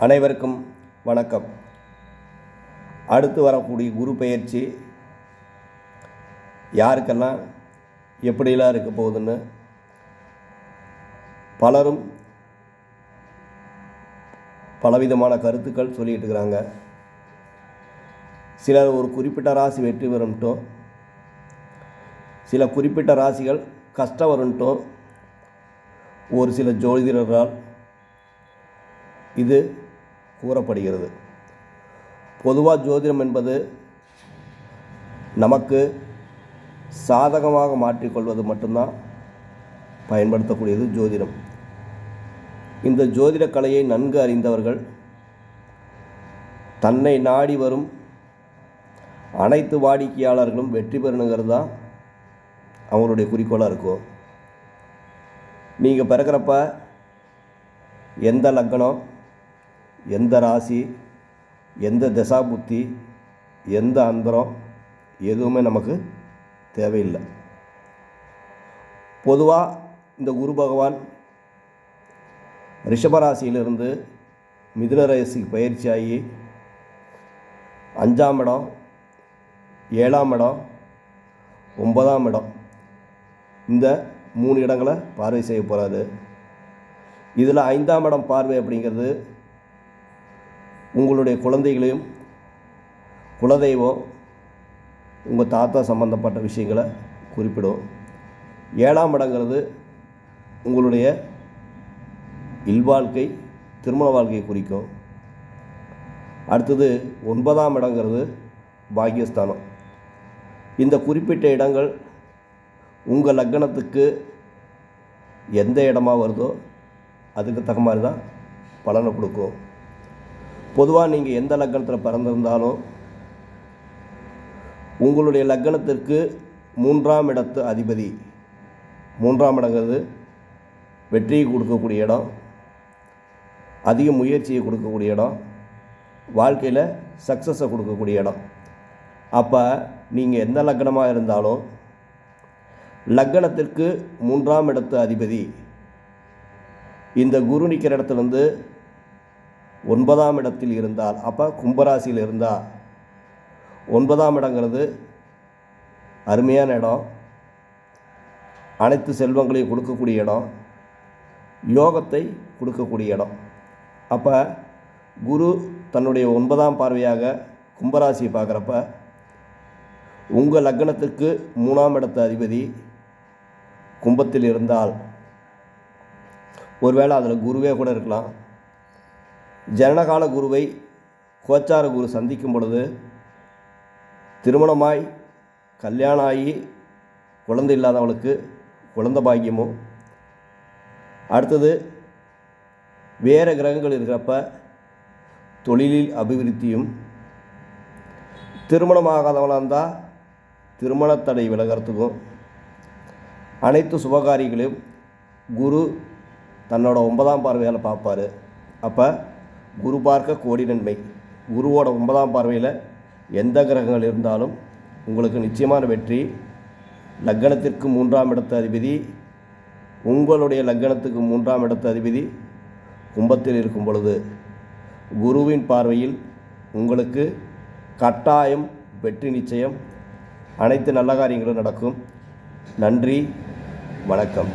அனைவருக்கும் வணக்கம். அடுத்து வரக்கூடிய குரு பயிற்சி யாருக்கெல்லாம் எப்படிலாம் இருக்க போகுதுன்னு பலரும் பலவிதமான கருத்துக்கள் சொல்லிட்டு இருக்கிறாங்க. சிலர் ஒரு குறிப்பிட்ட ராசி வெற்றி பெறும்ட்டோம் சில குறிப்பிட்ட ராசிகள் கஷ்டம் வரும்ட்டோம் ஒரு சில ஜோதிடரால் இது கூறப்படுகிறது. பொதுவாக ஜோதிடம் என்பது நமக்கு சாதகமாக மாற்றிக்கொள்வது மட்டும்தான் பயன்படுத்தக்கூடியது ஜோதிடம். இந்த ஜோதிட கலையை நன்கு அறிந்தவர்கள் தன்னை நாடி வரும் அனைத்து வாடிக்கையாளர்களும் வெற்றி பெறணுங்கிறது தான் அவங்களுடைய குறிக்கோளாக இருக்கும் நீங்கள் பிறக்கிறப்ப எந்த லக்னம் எந்த ராசி எந்த தசாபுத்தி எந்த அந்தரம் எதுவுமே நமக்கு தேவையில்லை. பொதுவாக இந்த குரு பகவான் ரிஷபராசியிலிருந்து மிதுன ராசிக்கு பயிற்சியாகி அஞ்சாம் இடம் ஏழாம் இடம் ஒன்பதாம் இடம் இந்த மூணு இடங்களை பார்வை செய்ய போகிறாரு இதில் ஐந்தாம் இடம் பார்வை அப்படிங்கிறது உங்களுடைய குழந்தைகளையும் குலதெய்வம் உங்கள் தாத்தா சம்பந்தப்பட்ட விஷயங்களை குறிப்பிடும். ஏழாம் இடங்கிறது உங்களுடைய இல்வாழ்க்கை திருமண வாழ்க்கையை குறிக்கும். அடுத்தது ஒன்பதாம் இடங்கிறது பாக்கியஸ்தானம். இந்த குறிப்பிட்ட இடங்கள் உங்கள் லக்னத்துக்கு எந்த இடமா வருதோ அதுக்கு தக்க மாதிரி தான் பலனை கொடுக்கும். பொதுவாக நீங்கள் எந்த லக்னத்தில் பிறந்திருந்தாலும் உங்களுடைய லக்னத்திற்கு மூன்றாம் இடத்து அதிபதி. மூன்றாம் இடங்கிறது வெற்றியை கொடுக்கக்கூடிய இடம் அதிக முயற்சியை கொடுக்கக்கூடிய இடம் வாழ்க்கையில் சக்ஸஸை கொடுக்கக்கூடிய இடம். அப்போ நீங்கள் எந்த லக்னமாக இருந்தாலும் லக்னத்திற்கு மூன்றாம் இடத்து அதிபதி. இந்த குரு நிற்கிற இடத்துலேருந்து ஒன்பதாம் இடத்தில் இருந்தால் அப்போ கும்பராசியில் இருந்தால் ஒன்பதாம் இடங்கிறது அருமையான இடம். அனைத்து செல்வங்களையும் கொடுக்கக்கூடிய இடம். யோகத்தை கொடுக்கக்கூடிய இடம். அப்போ குரு தன்னுடைய ஒன்பதாம் பார்வையாக கும்பராசியை பார்க்குறப்ப உங்கள் லக்னத்திற்கு மூணாம் இடத்து அதிபதி கும்பத்தில் இருந்தால் ஒருவேளை அதில் குருவே கூட இருக்கலாம். ஜனனகால குருவை கோச்சார குரு சந்திக்கும் பொழுது திருமணமாய் கல்யாணம் ஆகி குழந்தை இல்லாதவளுக்கு குழந்த பாக்கியமும். அடுத்தது வேறு கிரகங்கள் இருக்கிறப்ப தொழிலில் அபிவிருத்தியும். திருமணமாகாதவளாக இருந்தால் திருமணத்தடை விலகிறதுக்கும். அனைத்து சுபகாரிகளையும் குரு தன்னோட ஒன்பதாம் பார்வையால் பார்ப்பார். அப்போ குரு பார்க்க கோடி நன்மை குருவோட ஒன்பதாம் பார்வையில் எந்த கிரகங்கள் இருந்தாலும் உங்களுக்கு நிச்சயமான வெற்றி. லக்கணத்திற்கு மூன்றாம் இடத்து அதிபதி உங்களுடைய லக்கணத்துக்கு மூன்றாம் இடத்து அதிபதி கும்பத்தில் இருக்கும் பொழுது குருவின் பார்வையில் உங்களுக்கு கட்டாயம் வெற்றி நிச்சயம். அனைத்து நல்ல காரியங்களும் நடக்கும். நன்றி வணக்கம்.